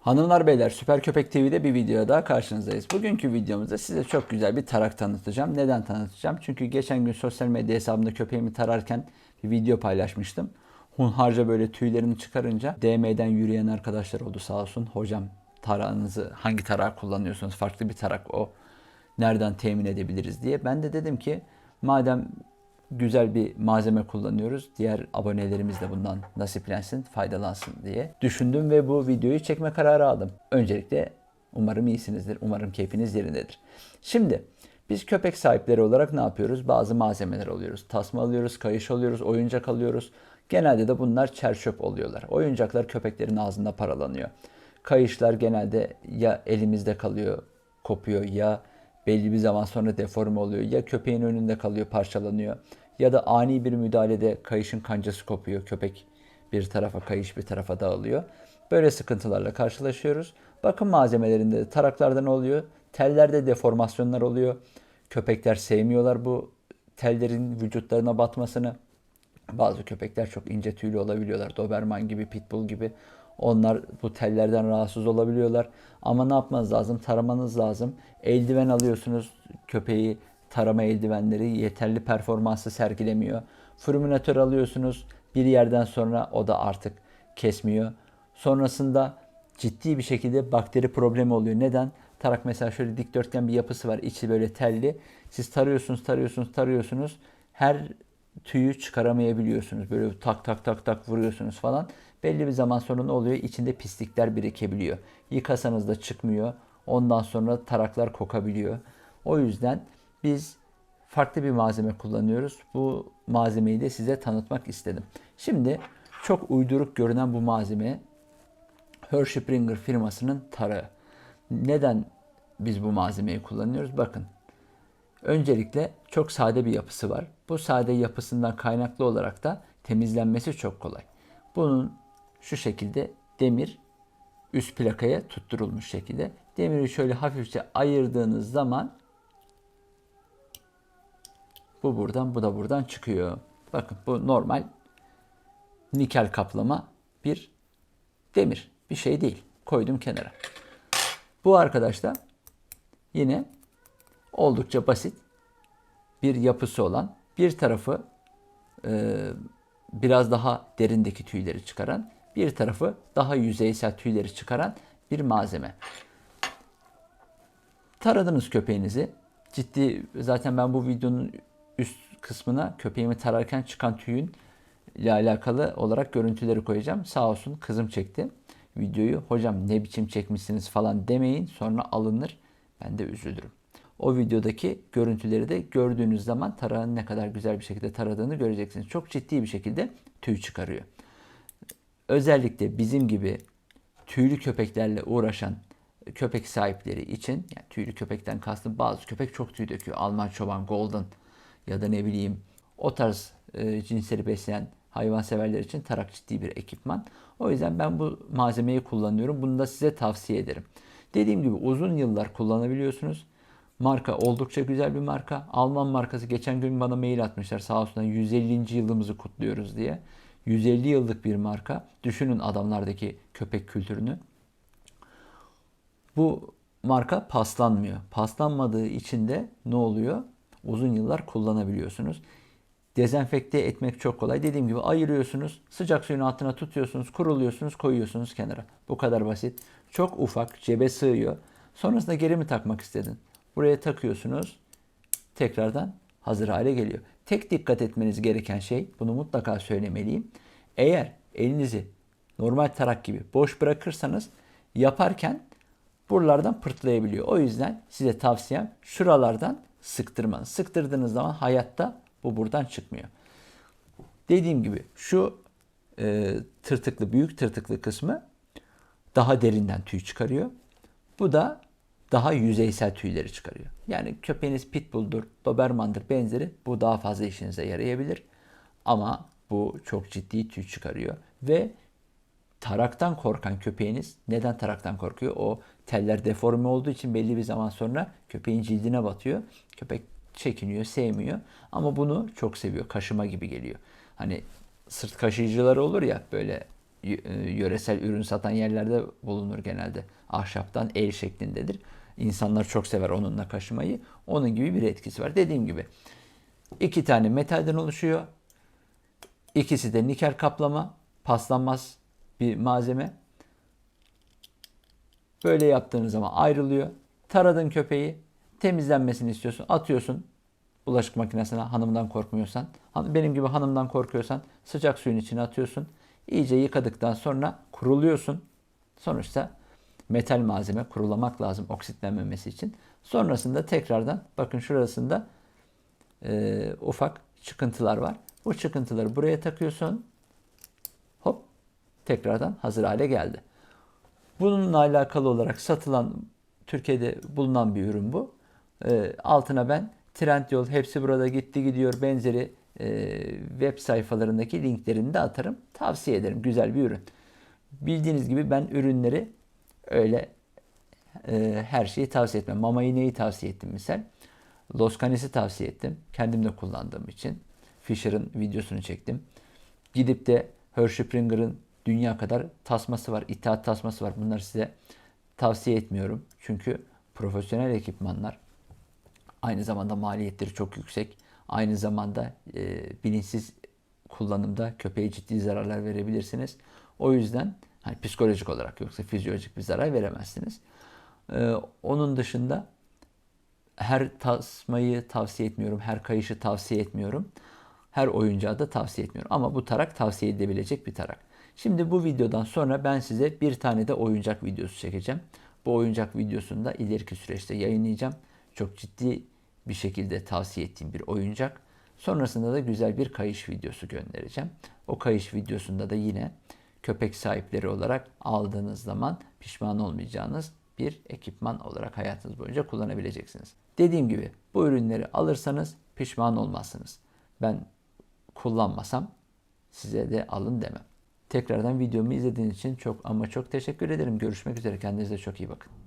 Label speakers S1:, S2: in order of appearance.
S1: Hanımlar beyler Süper Köpek TV'de bir video daha karşınızdayız. Bugünkü videomuzda size çok güzel bir tarak tanıtacağım. Neden tanıtacağım? Çünkü geçen gün sosyal medya hesabımda köpeğimi tararken bir video paylaşmıştım. Hunharca böyle tüylerini çıkarınca DM'den yürüyen arkadaşlar oldu sağ olsun. Hocam tarağınızı hangi tarağı kullanıyorsunuz? Farklı bir tarak o. Nereden temin edebiliriz diye. Ben de dedim ki madem güzel bir malzeme kullanıyoruz. Diğer abonelerimiz de bundan nasiplensin, faydalansın diye düşündüm ve bu videoyu çekme kararı aldım. Öncelikle umarım iyisinizdir, umarım keyfiniz yerindedir. Şimdi biz köpek sahipleri olarak ne yapıyoruz? Bazı malzemeler alıyoruz. Tasma alıyoruz, kayış alıyoruz, oyuncak alıyoruz. Genelde de bunlar çerçöp oluyorlar. Oyuncaklar köpeklerin ağzında paralanıyor. Kayışlar genelde ya elimizde kalıyor, kopuyor ya belli bir zaman sonra deforme oluyor. Ya köpeğin önünde kalıyor, parçalanıyor. Ya da ani bir müdahalede kayışın kancası kopuyor. Köpek bir tarafa, kayış bir tarafa dağılıyor. Böyle sıkıntılarla karşılaşıyoruz. Bakım malzemelerinde taraklarda ne oluyor? Tellerde deformasyonlar oluyor. Köpekler sevmiyorlar bu tellerin vücutlarına batmasını. Bazı köpekler çok ince tüylü olabiliyorlar. Doberman gibi, Pitbull gibi. Onlar bu tellerden rahatsız olabiliyorlar. Ama ne yapmanız lazım? Taramanız lazım. Eldiven alıyorsunuz. Köpeği tarama eldivenleri yeterli performansı sergilemiyor. Fürminatör alıyorsunuz. Bir yerden sonra o da artık kesmiyor. Sonrasında ciddi bir şekilde bakteri problemi oluyor. Neden? Tarak mesela şöyle dikdörtgen bir yapısı var. İçi böyle telli. Siz tarıyorsunuz, tarıyorsunuz, tarıyorsunuz. Her tüyü çıkaramayabiliyorsunuz. Böyle tak tak tak tak vuruyorsunuz falan. Belli bir zaman sonra ne oluyor? İçinde pislikler birikebiliyor. Yıkasanız da çıkmıyor. Ondan sonra taraklar kokabiliyor. O yüzden biz farklı bir malzeme kullanıyoruz. Bu malzemeyi de size tanıtmak istedim. Şimdi çok uyduruk görünen bu malzeme Hershey Springer firmasının tarağı. Neden biz bu malzemeyi kullanıyoruz? Bakın. Öncelikle çok sade bir yapısı var. Bu sade yapısından kaynaklı olarak da temizlenmesi çok kolay. Bunun şu şekilde demir üst plakaya tutturulmuş şekilde. Demiri şöyle hafifçe ayırdığınız zaman bu buradan, bu da buradan çıkıyor. Bakın bu normal nikel kaplama bir demir. Bir şey değil. Koydum kenara. Bu arkadaş da yine oldukça basit bir yapısı olan bir tarafı e, biraz daha derindeki tüyleri çıkaran, bir tarafı daha yüzeysel tüyleri çıkaran bir malzeme. Taradınız köpeğinizi. Ciddi zaten ben bu videonun üst kısmına köpeğimi tararken çıkan tüyün ile alakalı olarak görüntüleri koyacağım. Sağ olsun kızım çekti videoyu. Hocam ne biçim çekmişsiniz falan demeyin. Sonra alınır. Ben de üzülürüm. O videodaki görüntüleri de gördüğünüz zaman tarağın ne kadar güzel bir şekilde taradığını göreceksiniz. Çok ciddi bir şekilde tüy çıkarıyor. Özellikle bizim gibi tüylü köpeklerle uğraşan köpek sahipleri için yani tüylü köpekten kastım bazı köpek çok tüy döküyor. Alman çoban, golden ya da ne bileyim o tarz e, cinsleri besleyen hayvanseverler için tarak ciddi bir ekipman. O yüzden ben bu malzemeyi kullanıyorum. Bunu da size tavsiye ederim. Dediğim gibi uzun yıllar kullanabiliyorsunuz. Marka oldukça güzel bir marka. Alman markası geçen gün bana mail atmışlar sağ olsunlar 150. yılımızı kutluyoruz diye. 150 yıllık bir marka. Düşünün adamlardaki köpek kültürünü. Bu marka paslanmıyor. Paslanmadığı için de ne oluyor? Uzun yıllar kullanabiliyorsunuz. Dezenfekte etmek çok kolay. Dediğim gibi ayırıyorsunuz, sıcak suyun altına tutuyorsunuz, kuruluyorsunuz, koyuyorsunuz kenara. Bu kadar basit. Çok ufak, cebe sığıyor. Sonrasında geri mi takmak istedin? Buraya takıyorsunuz. Tekrardan hazır hale geliyor. Tek dikkat etmeniz gereken şey, bunu mutlaka söylemeliyim. Eğer elinizi normal tarak gibi boş bırakırsanız yaparken buralardan pırtlayabiliyor. O yüzden size tavsiyem şuralardan sıktırmanız. Sıktırdığınız zaman hayatta bu buradan çıkmıyor. Dediğim gibi şu e, tırtıklı, büyük tırtıklı kısmı daha derinden tüy çıkarıyor. Bu da daha yüzeysel tüyleri çıkarıyor. Yani köpeğiniz pitbull'dur, dobermandır benzeri bu daha fazla işinize yarayabilir. Ama bu çok ciddi tüy çıkarıyor ve taraktan korkan köpeğiniz neden taraktan korkuyor? O teller deforme olduğu için belli bir zaman sonra köpeğin cildine batıyor. Köpek çekiniyor, sevmiyor. Ama bunu çok seviyor. Kaşıma gibi geliyor. Hani sırt kaşıyıcıları olur ya böyle e, yöresel ürün satan yerlerde bulunur genelde. Ahşaptan el şeklindedir. İnsanlar çok sever onunla kaşımayı. Onun gibi bir etkisi var. Dediğim gibi iki tane metalden oluşuyor. İkisi de nikel kaplama, paslanmaz bir malzeme. Böyle yaptığınız zaman ayrılıyor. Taradın köpeği, temizlenmesini istiyorsun, atıyorsun bulaşık makinesine hanımdan korkmuyorsan. Benim gibi hanımdan korkuyorsan sıcak suyun içine atıyorsun. İyice yıkadıktan sonra kuruluyorsun. Sonuçta metal malzeme kurulamak lazım oksitlenmemesi için. Sonrasında tekrardan bakın şurasında e, ufak çıkıntılar var. Bu çıkıntıları buraya takıyorsun. Hop tekrardan hazır hale geldi. Bununla alakalı olarak satılan Türkiye'de bulunan bir ürün bu. Ee, altına ben Trendyol hepsi burada gitti gidiyor benzeri e, web sayfalarındaki linklerini de atarım. Tavsiye ederim. Güzel bir ürün. Bildiğiniz gibi ben ürünleri öyle e, her şeyi tavsiye etmem. Mama iğneyi tavsiye ettim misal. Los Canes'i tavsiye ettim. Kendim de kullandığım için. Fisher'ın videosunu çektim. Gidip de Hershey Pringer'ın dünya kadar tasması var. itaat tasması var. Bunları size tavsiye etmiyorum. Çünkü profesyonel ekipmanlar. Aynı zamanda maliyetleri çok yüksek. Aynı zamanda e, bilinçsiz kullanımda köpeğe ciddi zararlar verebilirsiniz. O yüzden hani psikolojik olarak yoksa fizyolojik bir zarar veremezsiniz. E, onun dışında her tasmayı tavsiye etmiyorum. Her kayışı tavsiye etmiyorum. Her oyuncağı da tavsiye etmiyorum. Ama bu tarak tavsiye edilebilecek bir tarak. Şimdi bu videodan sonra ben size bir tane de oyuncak videosu çekeceğim. Bu oyuncak videosunu da ileriki süreçte yayınlayacağım. Çok ciddi bir şekilde tavsiye ettiğim bir oyuncak. Sonrasında da güzel bir kayış videosu göndereceğim. O kayış videosunda da yine köpek sahipleri olarak aldığınız zaman pişman olmayacağınız bir ekipman olarak hayatınız boyunca kullanabileceksiniz. Dediğim gibi bu ürünleri alırsanız pişman olmazsınız. Ben kullanmasam size de alın demem. Tekrardan videomu izlediğiniz için çok ama çok teşekkür ederim. Görüşmek üzere. Kendinize çok iyi bakın.